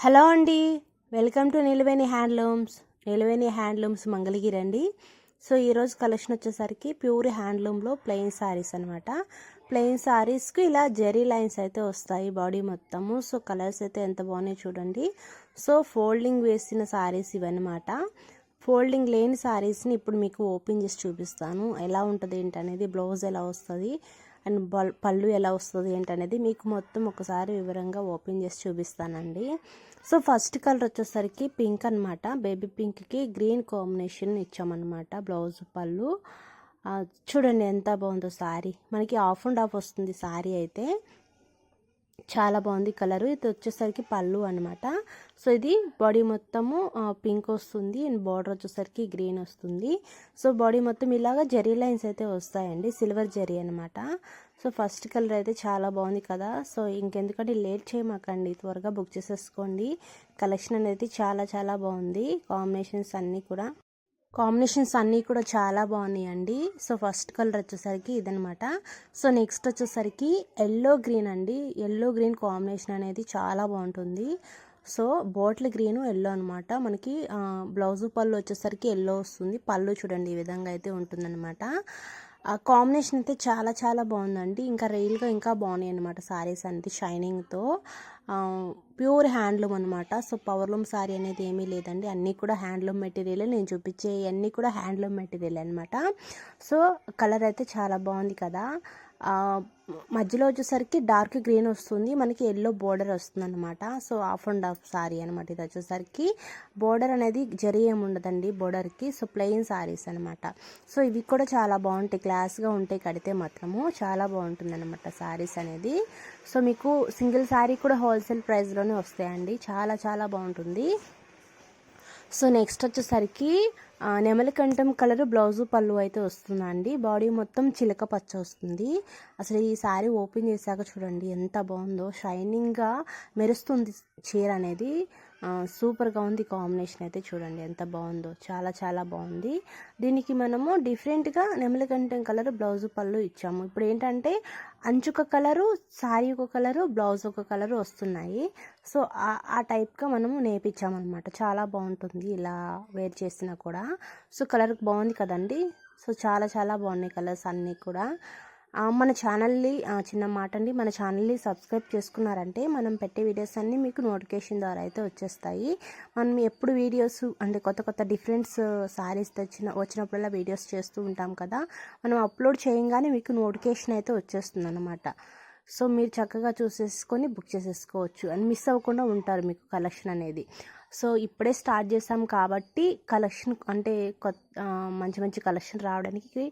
Hello అండి. Welcome to Niluveni handlooms. Niluveni handlooms Mangalagiri అండి. So ఈరోజు కలెక్షన్ వచ్చేసరికి ప్యూర్ హ్యాండ్లూమ్లో ప్లెయిన్ శారీస్ అనమాట ప్లెయిన్ శారీస్కి ఇలా జెరీ లైన్స్ అయితే వస్తాయి బాడీ మొత్తము. సో కలర్స్ అయితే ఎంత బాగున్నాయి చూడండి. సో ఫోల్డింగ్ వేసిన శారీస్ ఇవన్నమాట. ఫోల్డింగ్ లేని శారీస్ని ఇప్పుడు మీకు ఓపెన్ చేసి చూపిస్తాను. ఎలా ఉంటుంది ఏంటనేది బ్లౌజ్ ఎలా వస్తుంది అండ్ బల్ పళ్ళు ఎలా వస్తుంది ఏంటనేది మీకు మొత్తం ఒకసారి వివరంగా ఓపెన్ చేసి చూపిస్తానండి. సో ఫస్ట్ కలర్ వచ్చేసరికి పింక్ అనమాట బేబీ పింక్కి గ్రీన్ కాంబినేషన్ ఇచ్చామన్నమాట బ్లౌజ్ పళ్ళు. చూడండి ఎంత బాగుందో శారీ మనకి ఆఫ్ అండ్ ఆఫ్ వస్తుంది శారీ అయితే. చాలా బాగుంది కలరు. ఇది వచ్చేసరికి పళ్ళు అనమాట సో ఇది బాడీ మొత్తము పింక్ వస్తుంది. అండ్ బార్డర్ వచ్చేసరికి గ్రీన్ వస్తుంది. సో బాడీ మొత్తం ఇలాగ జెరీ లైన్స్ అయితే వస్తాయండి. సిల్వర్ జెరీ అనమాట సో ఫస్ట్ కలర్ అయితే చాలా బాగుంది కదా. సో ఇంకెందుకంటే లేట్ చేయమాకండి. త్వరగా బుక్ చేసేసుకోండి. కలెక్షన్ అనేది చాలా చాలా బాగుంది. కాంబినేషన్స్ అన్నీ కూడా. కాంబినేషన్స్ అన్నీ కూడా చాలా బాగున్నాయండి. సో ఫస్ట్ కలర్ వచ్చేసరికి ఇదనమాట సో నెక్స్ట్ వచ్చేసరికి ఎల్లో గ్రీన్ అండి. ఎల్లో గ్రీన్ కాంబినేషన్ అనేది చాలా బాగుంటుంది. సో బాటిల్ గ్రీన్ ఎల్లో అనమాట మనకి బ్లౌజ్ పళ్ళు వచ్చేసరికి ఎల్లో వస్తుంది. పళ్ళు చూడండి ఈ విధంగా అయితే ఉంటుందన్నమాట. ఆ కాంబినేషన్ అయితే చాలా చాలా బాగుందండి. ఇంకా రియల్గా ఇంకా బాగున్నాయి అనమాట సారీస్ అనేది షైనింగ్తో. ప్యూర్ హ్యాండ్లూమ్ అనమాట సో పవర్లూమ్ శారీ అనేది ఏమీ లేదండి. అన్నీ కూడా హ్యాండ్లూమ్ మెటీరియల్. నేను చూపించే అన్నీ కూడా హ్యాండ్లూమ్ మెటీరియల్ అనమాట సో కలర్ అయితే చాలా బాగుంది కదా. మధ్యలో వచ్చేసరికి డార్క్ గ్రీన్ వస్తుంది. మనకి ఎల్లో బోర్డర్ వస్తుంది అనమాట so half and half sari అనమాట ఇది వచ్చేసరికి. బోర్డర్ అనేది జరి ఏమి ఉండదండి బోర్డర్కి. సో ప్లెయిన్ సారీస్ అనమాట సో ఇవి కూడా చాలా బాగుంటాయి. క్లాస్గా ఉంటాయి కడితే మాత్రము చాలా బాగుంటుంది అనమాట సారీస్ అనేది. సో మీకు సింగిల్ సారీ కూడా హోల్సేల్ ప్రైస్లోనే వస్తాయండి. చాలా చాలా బాగుంటుంది. సో నెక్స్ట్ వచ్చేసరికి నెమలికంఠం కలర్ బ్లౌజు పళ్ళు అయితే వస్తుందండి. బాడీ మొత్తం చిలక పచ్చ వస్తుంది. అసలు ఈ శారీ ఓపెన్ చేశాక చూడండి ఎంత బాగుందో. షైనింగ్గా మెరుస్తుంది చీర అనేది. సూపర్గా ఉంది కాంబినేషన్ అయితే చూడండి ఎంత బాగుందో. చాలా చాలా బాగుంది. దీనికి మనము డిఫరెంట్గా నెమలికంఠం కలర్ బ్లౌజ్ పళ్ళు ఇచ్చాము. ఇప్పుడు ఏంటంటే అంచుక కలరు శారీ ఒక కలరు బ్లౌజ్ ఒక కలరు వస్తున్నాయి. సో ఆ- టైప్గా మనము నేర్పించామన్నమాట. చాలా బాగుంటుంది ఇలా వేర్ చేసినా కూడా. సో కలర్ బాగుంది కదండి. సో చాలా చాలా బాగున్నాయి కలర్స్ అన్నీ కూడా. మన ఛానల్ని చిన్న మాట అండి మన ఛానల్ని సబ్స్క్రైబ్ చేసుకున్నారంటే మనం పెట్టే వీడియోస్ అన్నీ మీకు నోటిఫికేషన్ ద్వారా అయితే వచ్చేస్తాయి. మనం ఎప్పుడు వీడియోస్ అంటే కొత్త కొత్త డిఫరెన్స్ శారీస్ తెచ్చిన వచ్చినప్పుడల్లా వీడియోస్ చేస్తూ ఉంటాం కదా మనం అప్లోడ్ చేయంగానే మీకు నోటిఫికేషన్ అయితే వచ్చేస్తుంది అనమాట సో మీరు చక్కగా చూసేసుకొని బుక్ చేసేసుకోవచ్చు. అని మిస్ అవ్వకుండా ఉంటారు మీకు కలెక్షన్ అనేది. సో ఇప్పుడే స్టార్ట్ చేసాం కాబట్టి కలెక్షన్ అంటే కొత్త మంచి మంచి కలెక్షన్ రావడానికి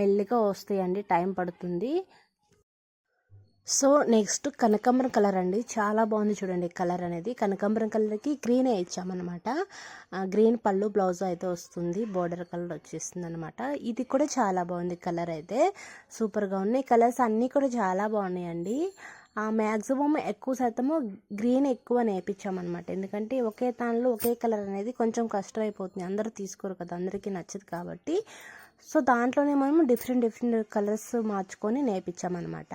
మెల్లిగా వస్తాయండి టైం పడుతుంది. సో నెక్స్ట్ కనకాంబరం కలర్ అండి. చాలా బాగుంది చూడండి కలర్ అనేది. కనకాంబరం కలర్కి గ్రీన్ ఇచ్చామన్నమాట. గ్రీన్ పళ్ళు బ్లౌజ్ అయితే వస్తుంది. బోర్డర్ కలర్ వచ్చేస్తుంది అనమాట ఇది కూడా చాలా బాగుంది కలర్ అయితే. సూపర్గా ఉన్నాయి కలర్స్ అన్నీ కూడా చాలా బాగున్నాయండి. మ్యాక్సిమం ఎక్కువ శాతము గ్రీన్ ఎక్కువ నేర్పించామన్నమాట ఎందుకంటే ఒకే దానిలో ఒకే కలర్ అనేది కొంచెం కష్టం అయిపోతుంది అందరూ తీసుకోరు కదా అందరికీ నచ్చదు కాబట్టి. సో దాంట్లోనే మనం డిఫరెంట్ డిఫరెంట్ కలర్స్ మార్చుకొని నేర్పించామన్నమాట.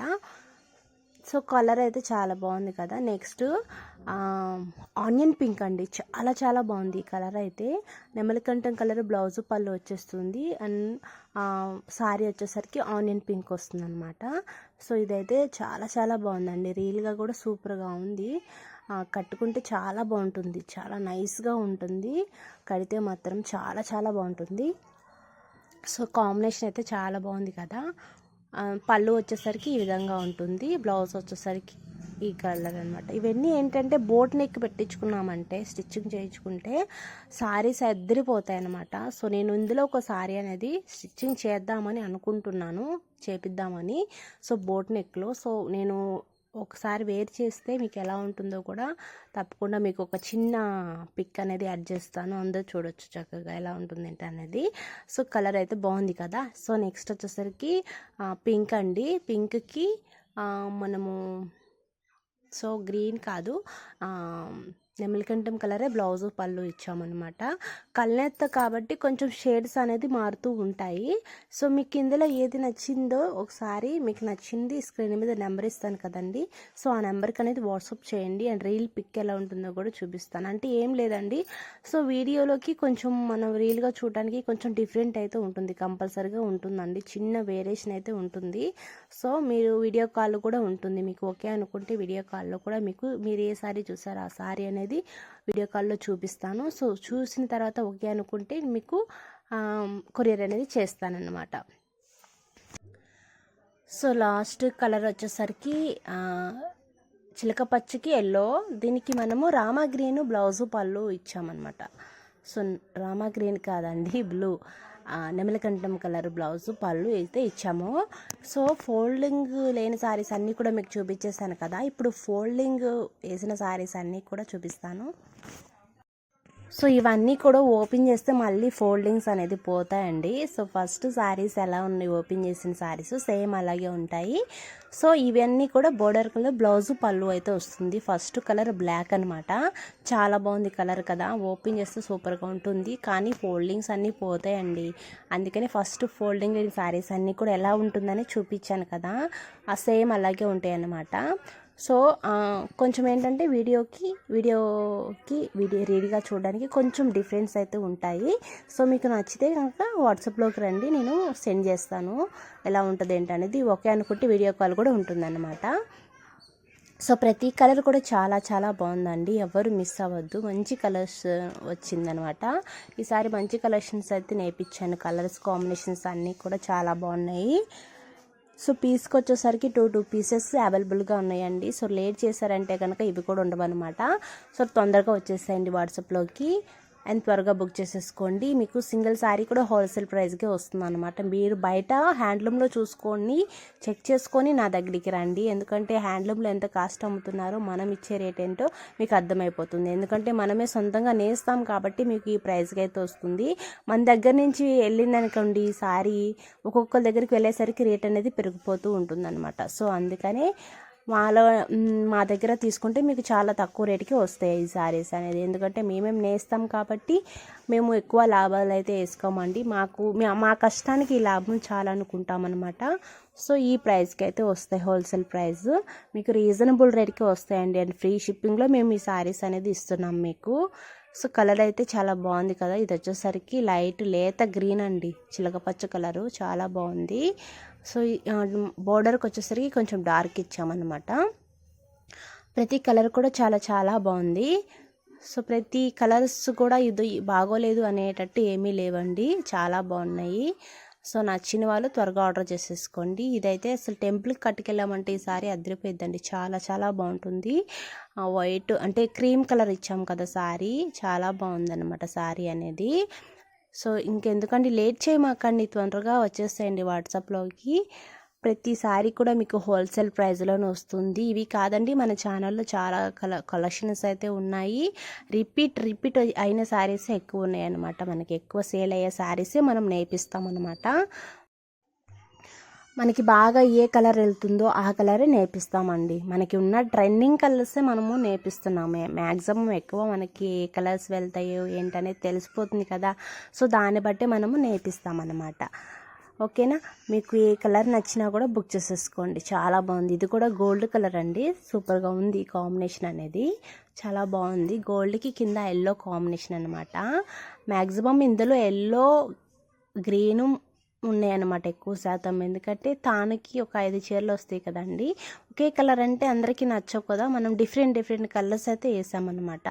సో కలర్ అయితే చాలా బాగుంది కదా. నెక్స్ట్ ఆనియన్ పింక్ అండి. చాలా చాలా బాగుంది ఈ కలర్ అయితే. నెమలికంఠం కలర్ బ్లౌజ్ పళ్ళు వచ్చేస్తుంది. అండ్ సారీ వచ్చేసరికి ఆనియన్ పింక్ వస్తుంది అనమాట సో ఇదైతే చాలా చాలా బాగుందండి. రియల్గా కూడా సూపర్గా ఉంది. కట్టుకుంటే చాలా బాగుంటుంది. చాలా నైస్గా ఉంటుంది. కడితే మాత్రం చాలా చాలా బాగుంటుంది. సో కాంబినేషన్ అయితే చాలా బాగుంది కదా. పళ్ళు వచ్చేసరికి ఈ విధంగా ఉంటుంది బ్లౌజ్ వచ్చేసరికి ఈ కలర్ అనమాట ఇవన్నీ ఏంటంటే బోట్ నెక్ పెట్టించుకున్నామంటే స్టిచ్చింగ్ చేయించుకుంటే సారీస్ అద్దరిపోతాయి అనమాట సో నేను ఇందులో ఒక సారీ అనేది స్టిచ్చింగ్ చేద్దామని అనుకుంటున్నాను చేపిద్దామని. సో బోట్ నెక్లో సో నేను ఒకసారి వేర్ చేస్తే మీకు ఎలా ఉంటుందో కూడా తప్పకుండా మీకు ఒక చిన్న పిక్ అనేది యాడ్ చేస్తాను. అందరూ చూడొచ్చు చక్కగా ఎలా ఉంటుంది ఏంటి అనేది. సో కలర్ అయితే బాగుంది కదా. సో నెక్స్ట్ వచ్చేసరికి పింక్ అండి. పింక్కి మనము సో గ్రీన్ కాదు. నెమలికంఠం కలరే బ్లౌజ్ పళ్ళు ఇచ్చామన్నమాట. కళ్ళెత్త కాబట్టి కొంచెం షేడ్స్ అనేది మారుతూ ఉంటాయి. సో మీకు ఇందులో ఏది నచ్చిందో ఒకసారి మీకు నచ్చింది స్క్రీన్ మీద నెంబర్ ఇస్తాను కదండి. సో ఆ నెంబర్కి అనేది వాట్సాప్ చేయండి అండ్ రీల్ పిక్ ఎలా ఉంటుందో కూడా చూపిస్తాను. అంటే ఏం లేదండి. సో వీడియోలోకి కొంచెం మనం రీల్గా చూడడానికి కొంచెం డిఫరెంట్ అయితే ఉంటుంది. కంపల్సరీగా ఉంటుందండి. చిన్న వేరియేషన్ అయితే ఉంటుంది. సో మీరు వీడియో కాల్ కూడా ఉంటుంది. మీకు ఓకే అనుకుంటే వీడియో కాల్లో కూడా మీకు మీరు ఏ సారీ చూసారో ఆ సారీ అనేది వీడియో కాల్లో చూపిస్తాను. సో చూసిన తర్వాత ఓకే అనుకుంటే మీకు కొరియర్ అనేది చేస్తానన్నమాట. సో లాస్ట్ కలర్ వచ్చేసరికి చిలక పచ్చికి ఎల్లో దీనికి మనము రామా గ్రీన్ బ్లౌజు పళ్ళు ఇచ్చామన్నమాట. సో రామా గ్రీన్ కాదండి బ్లూ నెమలికంఠం కలర్ బ్లౌజ్ పళ్ళు అయితే ఇచ్చాము. సో ఫోల్డింగ్ లేని శారీస్ అన్నీ కూడా మీకు చూపించేసాను కదా. ఇప్పుడు ఫోల్డింగ్ వేసిన శారీస్ అన్నీ కూడా చూపిస్తాను. సో ఇవన్నీ కూడా ఓపెన్ చేస్తే మళ్ళీ ఫోల్డింగ్స్ అనేది పోతాయండి. సో ఫస్ట్ శారీస్ ఎలా ఉన్నాయి ఓపెన్ చేసిన శారీస్ సేమ్ అలాగే ఉంటాయి. సో ఇవన్నీ కూడా బోర్డర్ కలర్ బ్లౌజ్ పళ్ళు అయితే వస్తుంది. ఫస్ట్ కలర్ బ్లాక్ అనమాట చాలా బాగుంది కలర్ కదా. ఓపెన్ చేస్తే సూపర్గా ఉంటుంది. కానీ ఫోల్డింగ్స్ అన్నీ పోతాయండి. అందుకని ఫస్ట్ ఫోల్డింగ్ లేని శారీస్ అన్నీ కూడా ఎలా ఉంటుందని చూపించాను కదా. ఆ సేమ్ అలాగే ఉంటాయి అన్నమాట సో కొంచెం ఏంటంటే వీడియోకి వీడియోకి వీడియో రెడీగా చూడడానికి కొంచెం డిఫరెన్స్ అయితే ఉంటాయి. సో మీకు నచ్చితే కనుక వాట్సాప్లోకి రండి నేను సెండ్ చేస్తాను. ఎలా ఉంటుంది ఏంటనేది ఓకే అనుకుంటే వీడియో కాల్ కూడా ఉంటుందన్నమాట. సో ప్రతి కలర్ కూడా చాలా చాలా బాగుందండి. ఎవరు మిస్ అవ్వద్దు. మంచి కలర్స్ వచ్చిందనమాట ఈసారి మంచి కలెక్షన్స్ అయితే నేర్పించాను. కలర్స్ కాంబినేషన్స్ అన్నీ కూడా చాలా బాగున్నాయి. సో పీస్కి వచ్చేసరికి టూ టూ పీసెస్ అవైలబుల్గా ఉన్నాయండి. సో లేట్ చేశారంటే కనుక ఇవి కూడా ఉండవన్నమాట. సో తొందరగా వచ్చేసాయండి వాట్సాప్లోకి. అండ్ త్వరగా బుక్ చేసేసుకోండి. మీకు సింగిల్ శారీ కూడా హోల్సేల్ ప్రైస్కే వస్తుంది అనమాట మీరు బయట హ్యాండ్లూమ్లో చూసుకొని చెక్ చేసుకొని నా దగ్గరికి రండి. ఎందుకంటే హ్యాండ్లూమ్లో ఎంత కాస్ట్ అమ్ముతున్నారో మనం ఇచ్చే రేట్ ఏంటో మీకు అర్థమైపోతుంది. ఎందుకంటే మనమే సొంతంగా నేస్తాం కాబట్టి మీకు ఈ ప్రైస్కి అయితే వస్తుంది. మన దగ్గర నుంచి వెళ్ళిందనుకోండి శారీ ఒక్కొక్కరి దగ్గరికి వెళ్ళేసరికి రేట్ అనేది పెరిగిపోతూ ఉంటుందన్నమాట. సో అందుకనే మాలో మా దగ్గర తీసుకుంటే మీకు చాలా తక్కువ రేటుకి వస్తాయి ఈ శారీస్ అనేది. ఎందుకంటే మేమేం నేస్తాం కాబట్టి మేము ఎక్కువ లాభాలు అయితే వేసుకోమండి. మాకు మా కష్టానికి ఈ లాభం చాలా అనుకుంటామన్నమాట. సో ఈ ప్రైస్కి అయితే వస్తాయి హోల్సేల్ ప్రైస్. మీకు రీజనబుల్ రేట్కి వస్తాయండి. అండ్ ఫ్రీ షిప్పింగ్లో మేము ఈ శారీస్ అనేది ఇస్తున్నాం మీకు. సో కలర్ అయితే చాలా బాగుంది కదా. ఇది వచ్చేసరికి లైట్ లేత గ్రీన్ అండి. చిలకపచ్చ కలరు. చాలా బాగుంది. సో బోర్డర్కి వచ్చేసరికి కొంచెం డార్క్ ఇచ్చామన్నమాట. ప్రతి కలర్ కూడా చాలా చాలా బాగుంది. సో ప్రతి కలర్స్ కూడా ఇది బాగోలేదు అనేటట్టు ఏమీ లేవండి. చాలా బాగున్నాయి. సో నచ్చిన వాళ్ళు త్వరగా ఆర్డర్ చేసేసుకోండి. ఇదైతే అసలు టెంపుల్కి కట్టుకెళ్ళామంటే ఈసారి అదిరిపోయిద్దండి. చాలా చాలా బాగుంటుంది. వైట్ అంటే క్రీమ్ కలర్ ఇచ్చాం కదా సారీ. చాలా బాగుందన్నమాట సారీ అనేది. సో ఇంకెందుకండి లేట్ చేయమాకండి త్వరగా వచ్చేస్తాయండి వాట్సాప్లోకి. ప్రతిసారి కూడా మీకు హోల్సేల్ ప్రైస్లోనే వస్తుంది. ఇవి కాదండి మన ఛానల్లో చాలా కల కలెక్షన్స్ అయితే ఉన్నాయి. రిపీట్ రిపీట్ అయిన శారీసే ఎక్కువ ఉన్నాయి అనమాట మనకి ఎక్కువ సేల్ అయ్యే శారీసే మనం నేర్పిస్తామన్నమాట మనకి బాగా ఏ కలర్ వెళ్తుందో ఆ కలరే నేర్పిస్తామండి. మనకి ఉన్న ట్రెండింగ్ కలర్సే మనము నేర్పిస్తున్నాము. మ్యాక్సిమం ఎక్కువ మనకి ఏ కలర్స్ వెళ్తాయో ఏంటనేది తెలిసిపోతుంది కదా. సో దాన్ని బట్టి మనము నేర్పిస్తామన్నమాట. ఓకేనా? మీకు ఏ కలర్ నచ్చినా కూడా బుక్ చేసేసుకోండి. చాలా బాగుంది. ఇది కూడా గోల్డ్ కలర్ అండి. సూపర్గా ఉంది కాంబినేషన్ అనేది. చాలా బాగుంది. గోల్డ్కి కింద ఎల్లో కాంబినేషన్ అనమాట మ్యాక్సిమం ఇందులో ఎల్లో గ్రీను ఉన్నాయన్నమాట ఎక్కువ శాతం. ఎందుకంటే తానుకి ఒక ఐదు చీరలు వస్తాయి కదండి. ఒకే కలర్ అంటే అందరికీ నచ్చవు కదా. మనం డిఫరెంట్ డిఫరెంట్ కలర్స్ అయితే వేసామన్నమాట.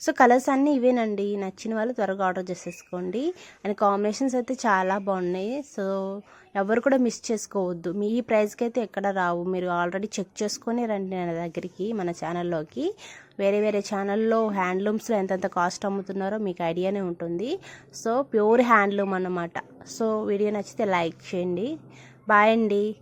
సో కలర్స్ అన్నీ ఇవేనండి. నచ్చిన వాళ్ళు త్వరగా ఆర్డర్ చేసేసుకోండి. అండ్ కాంబినేషన్స్ అయితే చాలా బాగున్నాయి. సో ఎవరు కూడా మిస్ చేసుకోవద్దు. మీ ప్రైస్కి అయితే ఎక్కడ రావు. మీరు ఆల్రెడీ చెక్ చేసుకొని రండి నా దగ్గరికి మన ఛానల్లోకి. వేరే వేరే ఛానల్లో హ్యాండ్లూమ్స్లో ఎంతెంత కాస్ట్ అమ్ముతున్నారో మీకు ఐడియానే ఉంటుంది. సో ప్యూర్ హ్యాండ్లూమ్ అన్నమాట. సో వీడియో నచ్చితే లైక్ చేయండి. బాయ్ అండి.